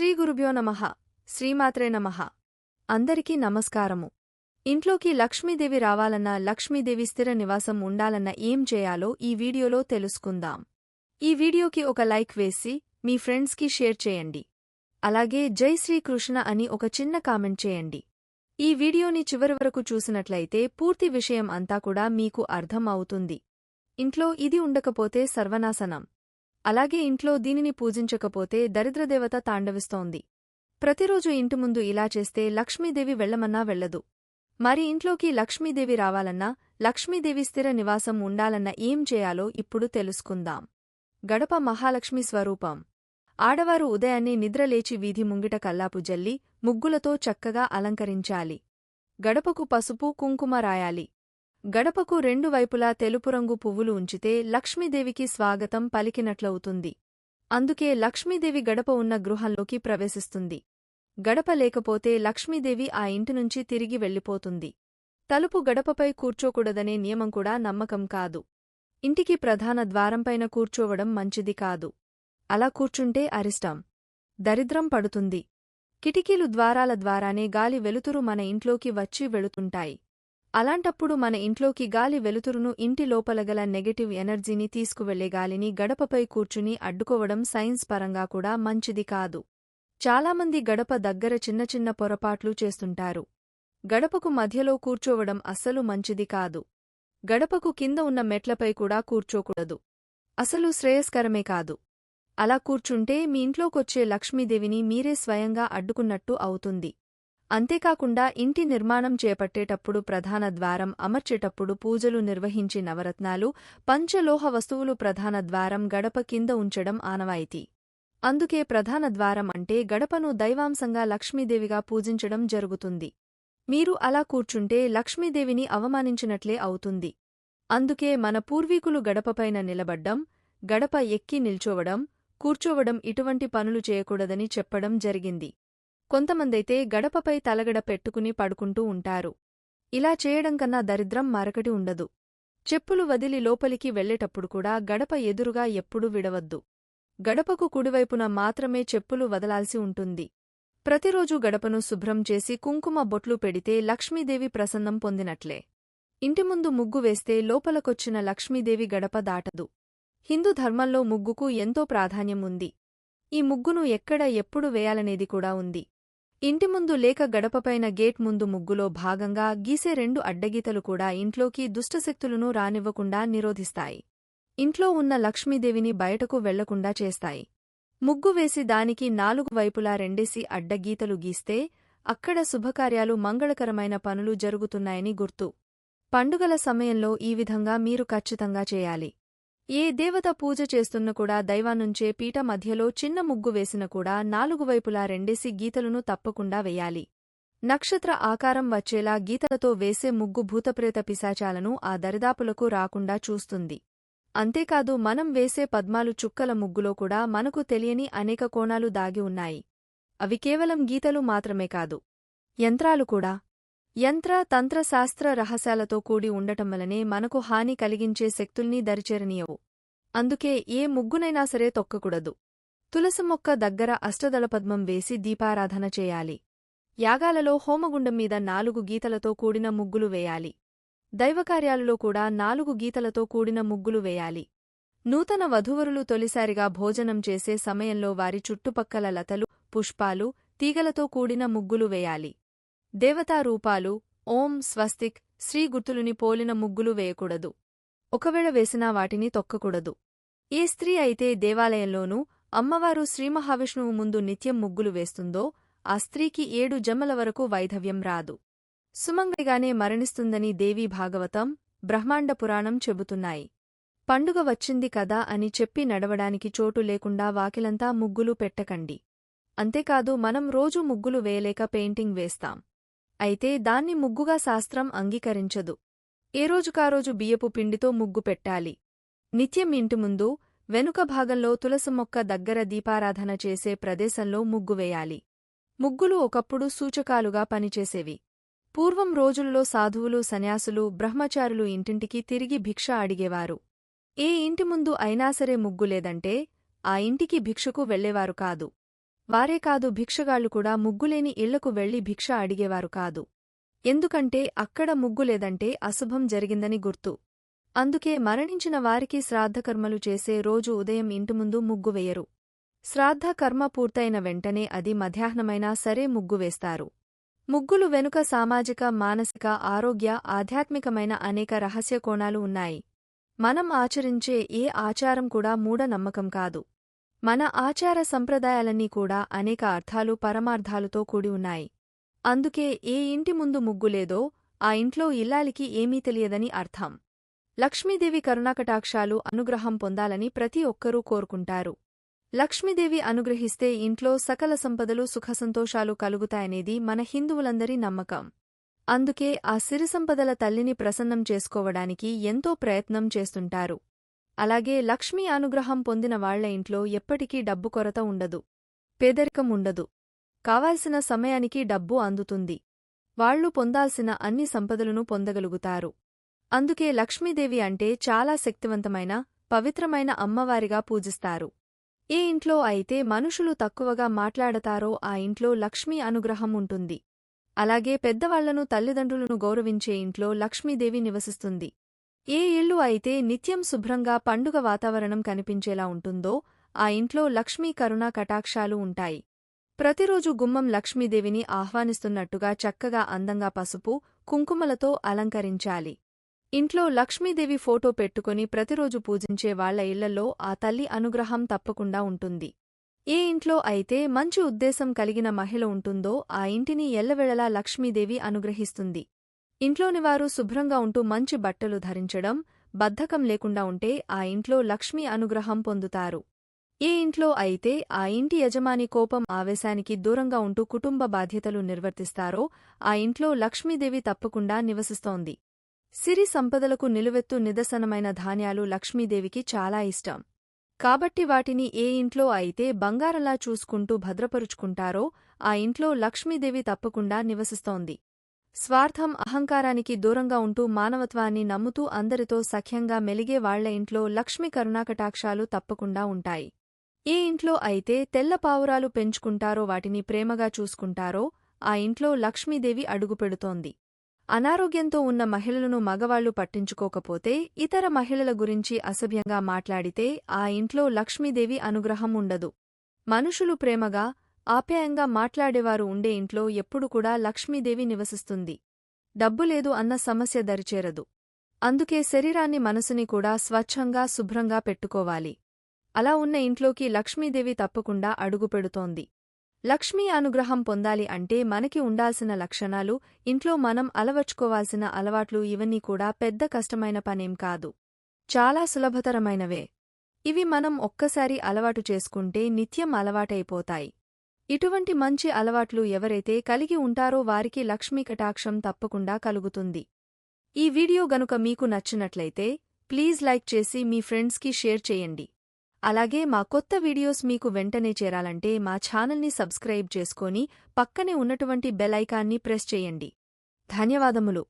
శ్రీ గురుభ్యో నమః. శ్రీమాత్రే నమః. అందరికీ నమస్కారము. ఇంట్లోకి లక్ష్మీదేవి రావాలన్నా లక్ష్మీదేవి స్థిర నివాసం ఉండాలన్నా ఏం చేయాలో ఈ వీడియోలో తెలుసుకుందాం. ఈ వీడియోకి ఒక లైక్ వేసి మీ ఫ్రెండ్స్కి షేర్ చేయండి. అలాగే జై శ్రీకృష్ణ అని ఒక చిన్న కామెంట్ చేయండి. ఈ వీడియోని చివరి వరకు చూసినట్లయితే పూర్తి విషయం అంతా కూడా మీకు అర్థం అవుతుంది. ఇంట్లో ఇది ఉండకపోతే సర్వనాశనం. అలాగే ఇంట్లో దీనిని పూజించకపోతే దరిద్రదేవత తాండవిస్తోంది. ప్రతిరోజు ఇంటి ముందు ఇలా చేస్తే లక్ష్మీదేవి వెళ్ళమన్నా వెళ్ళదు మరి ఇంట్లోకి లక్ష్మీదేవి రావాలన్నా లక్ష్మీదేవి స్థిర నివాసం ఉండాలన్న ఏం చేయాలో ఇప్పుడు తెలుసుకుందాం. గడప మహాలక్ష్మి స్వరూపం. ఆడవారు ఉదయాన్నే నిద్రలేచి వీధి ముంగిట కల్లాపు జల్లి ముగ్గులతో చక్కగా అలంకరించాలి. గడపకు పసుపు కుంకుమ రాయాలి. గడపకు రెండు వైపులా తెలుపు రంగు పువ్వులు ఉంచితే లక్ష్మీదేవికి స్వాగతం పలికినట్లవుతుంది. అందుకే లక్ష్మీదేవి గడప ఉన్న గృహంలోకి ప్రవేశిస్తుంది. గడప లేకపోతే లక్ష్మీదేవి ఆ ఇంటి నుంచి తిరిగి వెళ్ళిపోతుంది. తలుపు గడపపై కూర్చోకూడదనే నియమం కూడా నమ్మకం కాదు. ఇంటికి ప్రధాన ద్వారంపైన కూర్చోవడం మంచిది కాదు. అలా కూర్చుంటే అరిష్టం. దరిద్రం పడుతుంది. కిటికీలు ద్వారాల ద్వారానే గాలి వెలుతురు మన ఇంట్లోకి వచ్చి వెళుతుంటాయి. అలాంటప్పుడు మన ఇంట్లోకి గాలి వెలుతురును ఇంటి లోపలగల నెగటివ్ ఎనర్జీని తీసుకువెళ్ళే గాలిని గడపపై కూర్చుని అడ్డుకోవడం సైన్స్ పరంగా కూడా మంచిది కాదు. చాలామంది గడప దగ్గర చిన్న చిన్న పొరపాట్లు చేస్తుంటారు. గడపకు మధ్యలో కూర్చోవడం అస్సలు మంచిది కాదు. గడపకు కింద ఉన్న మెట్లపై కూడా కూర్చోకూడదు. అసలు శ్రేయస్కరమే కాదు. అలా కూర్చుంటే మీ ఇంట్లోకొచ్చే లక్ష్మీదేవిని మీరే స్వయంగా అడ్డుకున్నట్టు అవుతుంది. అంతేకాకుండా ఇంటి నిర్మాణం చేపట్టేటప్పుడు ప్రధాన ద్వారం అమర్చేటప్పుడు పూజలు నిర్వహించి నవరత్నాలు పంచలోహ వస్తువులు ప్రధాన ద్వారం గడప కింద ఉంచడం ఆనవాయితీ. అందుకే ప్రధాన ద్వారం అంటే గడపను దైవాంశంగా లక్ష్మీదేవిగా పూజించడం జరుగుతుంది. మీరు అలా కూర్చుంటే లక్ష్మీదేవిని అవమానించినట్లే అవుతుంది. అందుకే మన పూర్వీకులు గడపపైన నిలబడ్డం గడప ఎక్కి నిల్చోవడం కూర్చోవడం ఇటువంటి పనులు చేయకూడదని చెప్పడం జరిగింది. కొంతమందైతే గడపపై తలగడ పెట్టుకుని పడుకుంటూ ఉంటారు. ఇలా చేయడం కన్నా దరిద్రం మరకటి ఉండదు. చెప్పులు వదిలి లోపలికి వెళ్ళేటప్పుడు కూడా గడప ఎదురుగా ఎప్పుడూ విడవద్దు. గడపకు కుడివైపున మాత్రమే చెప్పులు వదలాల్సి ఉంటుంది. ప్రతిరోజూ గడపను శుభ్రం చేసి కుంకుమ బొట్లు పెడితే లక్ష్మీదేవి ప్రసన్నం పొందినట్లే. ఇంటి ముందు ముగ్గు వేస్తే లోపలకొచ్చిన లక్ష్మీదేవి గడప దాటదు. హిందూ ధర్మంలో ముగ్గుకు ఎంతో ప్రాధాన్యం ఉంది. ఈ ముగ్గును ఎక్కడ ఎప్పుడు వేయాలనేది కూడా ఉంది. ఇంటి ముందు లేక గడపపైన గేట్ ముందు ముగ్గులో భాగంగా గీసే రెండు అడ్డగీతలు కూడా ఇంట్లోకి దుష్టశక్తులను రానివ్వకుండా నిరోధిస్తాయి. ఇంట్లో ఉన్న లక్ష్మీదేవిని బయటకు వెళ్ళకుండా చేస్తాయి. ముగ్గు వేసి దానికి నాలుగు వైపులా రెండేసి అడ్డగీతలు గీస్తే అక్కడ శుభకార్యాలు మంగళకరమైన పనులు జరుగుతున్నాయని గుర్తు. పండుగల సమయంలో ఈ విధంగా మీరు ఖచ్చితంగా చేయాలి. ఏ దేవత పూజ చేస్తున్న కూడా దైవానుంచే పీట మధ్యలో చిన్న ముగ్గు వేసిన కూడా నాలుగు వైపులా రెండేసి గీతలను తప్పకుండా వెయ్యాలి నక్షత్ర ఆకారం వచ్చేలా గీతలతో వేసే ముగ్గు భూతప్రేత పిశాచాలను ఆ దరిదాపులకు రాకుండా చూస్తుంది. అంతేకాదు మనం వేసే పద్మాలు చుక్కల ముగ్గులో కూడా మనకు తెలియని అనేక కోణాలు దాగి ఉన్నాయి. అవి కేవలం గీతలు మాత్రమే కాదు. యంత్రాలు కూడా యంత్ర తంత్రశాస్త్ర రహస్యాలతో కూడి ఉండటం వలనే మనకు హాని కలిగించే శక్తుల్ని దరిచేరనీయవు. అందుకే ఏ ముగ్గునైనా సరే తొక్కకూడదు. తులసి మొక్క దగ్గర అష్టదళపద్మం వేసి దీపారాధన చేయాలి. యాగాలలో హోమగుండం మీద నాలుగు గీతలతో కూడిన ముగ్గులు వేయాలి. దైవకార్యాలలో కూడా నాలుగు గీతలతో కూడిన ముగ్గులు వేయాలి. నూతన వధువరులు తొలిసారిగా భోజనం చేసే సమయంలో వారి చుట్టుపక్కల లతలు పుష్పాలు తీగలతో కూడిన ముగ్గులు వేయాలి. దేవతారూపాలు ఓం స్వస్తిక్ శ్రీ గుర్తులుని పోలిన ముగ్గులు వేయకూడదు. ఒకవేళ వేసినా వాటిని తొక్కకూడదు. ఏ స్త్రీ అయితే దేవాలయంలోనూ అమ్మవారు శ్రీమహావిష్ణువు ముందు నిత్యం ముగ్గులు వేస్తుందో ఆ స్త్రీకి ఏడు జమ్మల వరకు వైధవ్యం రాదు. సుమంగడిగానే మరణిస్తుందని దేవీ భాగవతం బ్రహ్మాండ పురాణం చెబుతున్నాయి. పండుగ వచ్చింది కదా అని చెప్పి నడవడానికి చోటు లేకుండా వాకిలంతా ముగ్గులు పెట్టకండి. అంతేకాదు మనం రోజూ ముగ్గులు వేయలేక పెయింటింగ్ వేస్తాం. అయితే దాన్ని ముగ్గుగా శాస్త్రం అంగీకరించదు. ఏ రోజుకారోజు బియ్యపు పిండితో ముగ్గు పెట్టాలి? నిత్యం ఇంటి ముందు వెనుక భాగంలో తులసి మొక్క దగ్గర దీపారాధన చేసే ప్రదేశంలో ముగ్గు వేయాలి. ముగ్గులు ఒకప్పుడు సూచకాలుగా పనిచేసేవి. పూర్వం రోజుల్లో సాధువులు సన్యాసులు బ్రహ్మచారులు ఇంటింటికి తిరిగి భిక్ష అడిగేవారు. ఏ ఇంటి ముందు అయినా సరే ముగ్గులేదంటే ఆ ఇంటికి భిక్షకు వెళ్ళేవారు కాదు. వారే కాదు భిక్షగాళ్ళు కూడా ముగ్గులేని ఇళ్ళకు వెళ్ళి భిక్ష అడిగేవారు కాదు. ఎందుకంటే అక్కడ ముగ్గులేదంటే అశుభం జరిగిందని గుర్తు. అందుకే మరణించిన వారికి శ్రాద్ధకర్మలు చేసే రోజు ఉదయం ఇంటిముందు ముగ్గు శ్రాద్ధకర్మ పూర్తయిన వెంటనే అది మధ్యాహ్నమైనా సరే ముగ్గు వేస్తారు. ముగ్గులు వెనుక సామాజిక మానసిక ఆరోగ్య ఆధ్యాత్మికమైన అనేక రహస్య కోణాలు ఉన్నాయి. మనం ఆచరించే ఏ ఆచారం కూడా మూఢనమ్మకం కాదు. మన ఆచార సంప్రదాయాలన్నీ కూడా అనేక అర్థాలు పరమార్థాలతో కూడి ఉన్నాయి. అందుకే ఏ ఇంటి ముందు ముగ్గులేదో ఆ ఇంట్లో ఇల్లాలికి ఏమీ తెలియదని అర్థం. లక్ష్మీదేవి కరుణాకటాక్షాలు అనుగ్రహం పొందాలని ప్రతి ఒక్కరూ కోరుకుంటారు. లక్ష్మీదేవి అనుగ్రహిస్తే ఇంట్లో సకల సంపదలు సుఖసంతోషాలు కలుగుతాయనేది మన హిందువులందరి నమ్మకం. అందుకే ఆ సిరిసంపదల తల్లిని ప్రసన్నం చేసుకోవడానికి ఎంతో ప్రయత్నం చేస్తుంటారు. అలాగే లక్ష్మీ అనుగ్రహం పొందిన వాళ్ళ ఇంట్లో ఎప్పటికీ డబ్బు కొరత ఉండదు. పేదరికం ఉండదు. కావాల్సిన సమయానికి డబ్బు అందుతుంది. వాళ్ళు పొందాల్సిన అన్ని సంపదలను పొందగలుగుతారు. అందుకే లక్ష్మీదేవి అంటే చాలా శక్తివంతమైన పవిత్రమైన అమ్మవారిగా పూజిస్తారు. ఏ ఇంట్లో అయితే మనుషులు తక్కువగా మాట్లాడతారో ఆ ఇంట్లో లక్ష్మీ అనుగ్రహం ఉంటుంది. అలాగే పెద్దవాళ్ళను తల్లిదండ్రులను గౌరవించే ఇంట్లో లక్ష్మీదేవి నివసిస్తుంది. ఏ ఇల్లు అయితే నిత్యం శుభ్రంగా పండుగ వాతావరణం కనిపించేలా ఉంటుందో ఆ ఇంట్లో లక్ష్మీ కరుణా కటాక్షాలు ఉంటాయి. ప్రతిరోజు గుమ్మం లక్ష్మీదేవిని ఆహ్వానిస్తున్నట్టుగా చక్కగా అందంగా పసుపు కుంకుమలతో అలంకరించాలి. ఇంట్లో లక్ష్మీదేవి ఫోటో పెట్టుకుని ప్రతిరోజు పూజించే వాళ్ళ ఇళ్ళలో ఆ తల్లి అనుగ్రహం తప్పకుండా ఉంటుంది. ఏ ఇంట్లో అయితే మంచి ఉద్దేశం కలిగిన మహిళ ఉంటుందో ఆ ఇంటిని ఎల్లవెళలా లక్ష్మీదేవి అనుగ్రహిస్తుంది. ఇంట్లోనివారు శుభ్రంగా ఉంటూ మంచి బట్టలు ధరించడం బద్ధకం లేకుండా ఉంటే ఆ ఇంట్లో లక్ష్మీ అనుగ్రహం పొందుతారు. ఏ ఇంట్లో అయితే ఆ ఇంటి యజమాని కోపం ఆవేశానికి దూరంగా ఉంటూ కుటుంబ బాధ్యతలు నిర్వర్తిస్తారో ఆ ఇంట్లో లక్ష్మీదేవి తప్పకుండా నివసిస్తోంది. సిరి సంపదలకు నిలువెత్తు నిదర్శనమైన ధాన్యాలు లక్ష్మీదేవికి చాలా ఇష్టం. కాబట్టి వాటిని ఏ ఇంట్లో అయితే బంగారలా చూసుకుంటూ భద్రపరుచుకుంటారో ఆ ఇంట్లో లక్ష్మీదేవి తప్పకుండా నివసిస్తోంది. స్వార్థం అహంకారానికి దూరంగా ఉంటూ మానవత్వాన్ని నమ్ముతూ అందరితో సఖ్యంగా మెలిగే వాళ్ళ ఇంట్లో లక్ష్మి కరుణాకటాక్షాలు తప్పకుండా ఉంటాయి. ఏ ఇంట్లో అయితే తెల్ల పావురాలు పెంచుకుంటారో వాటిని ప్రేమగా చూసుకుంటారో ఆ ఇంట్లో లక్ష్మీదేవి అడుగుపెడుతోంది. అనారోగ్యంతో ఉన్న మహిళలను మగవాళ్ళు పట్టించుకోకపోతే ఇతర మహిళల గురించి అసభ్యంగా మాట్లాడితే ఆ ఇంట్లో లక్ష్మీదేవి అనుగ్రహం ఉండదు. మనుషులు ప్రేమగా ఆప్యాయంగా మాట్లాడేవారు ఉండే ఇంట్లో ఎప్పుడు కూడా లక్ష్మీదేవి నివసిస్తుంది. డబ్బులేదు అన్న సమస్య దరిచేరదు. అందుకే శరీరాన్ని మనసుని కూడా స్వచ్ఛంగా శుభ్రంగా పెట్టుకోవాలి. అలా ఉన్న ఇంట్లోకి లక్ష్మీదేవి తప్పకుండా అడుగుపెడుతోంది లక్ష్మీ అనుగ్రహం పొందాలి అంటే మనకి ఉండాల్సిన లక్షణాలు ఇంట్లో మనం అలవర్చుకోవాల్సిన అలవాట్లు ఇవన్నీ కూడా పెద్ద కష్టమైన పనేం కాదు. చాలా సులభతరమైనవే. ఇవి మనం ఒక్కసారి అలవాటు చేసుకుంటే నిత్యం అలవాటైపోతాయి. ఇటువంటి మంచి అలవాట్లు ఎవరైతే కలిగి ఉంటారో వారికి లక్ష్మీ కటాక్షం తప్పకుండా కలుగుతుంది. ఈ వీడియో గనుక మీకు నచ్చినట్లయితే ప్లీజ్ లైక్ చేసి మీ ఫ్రెండ్స్కి షేర్ చేయండి. అలాగే మా కొత్త వీడియోస్ మీకు వెంటనే చేరాలంటే మా ఛానల్ని సబ్స్క్రైబ్ చేసుకొని పక్కనే ఉన్నటువంటి బెల్ ఐకాన్ని ప్రెస్ చేయండి. ధన్యవాదములు.